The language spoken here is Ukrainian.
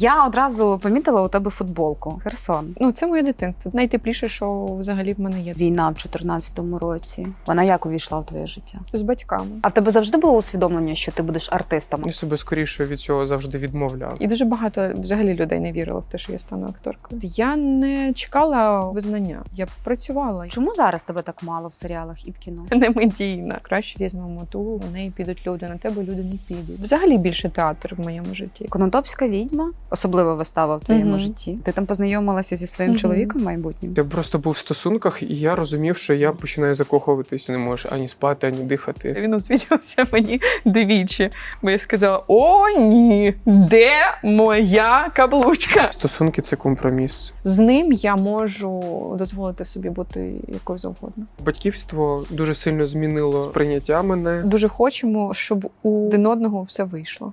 Я одразу помітила у тебе футболку. Херсон. Ну, це моє дитинство. Найтепліше, що взагалі в мене є Війна в 14-му році. Вона як увійшла в твоє життя? з батьками. А в тебе завжди було усвідомлення, що ти будеш артистом? Я себе скоріше від цього завжди відмовляв. І дуже багато взагалі людей не вірило в те, що я стану акторкою. Я не чекала визнання. Я працювала. Чому зараз тебе так мало в серіалах і в кіно? Не медійна. Краще візьмемо ту, на неї підуть люди, на тебе люди не підуть. Взагалі більше театр в моєму житті. Конотопська відьма, особлива вистава в твоєму Мгм. житті. Ти там познайомилася зі своїм Мгм. чоловіком майбутнім? Я просто був в стосунках, і я розумів, що я починаю закохуватись. Не можеш ані спати, ані дихати. Він освічувався мені двічі, бо я сказала: О, ні, де моя каблучка? Стосунки це компроміс. З ним я можу дозволити собі бути якою завгодно. Батьківство дуже сильно змінило сприйняття мене. Дуже хочемо, щоб у один одного все вийшло.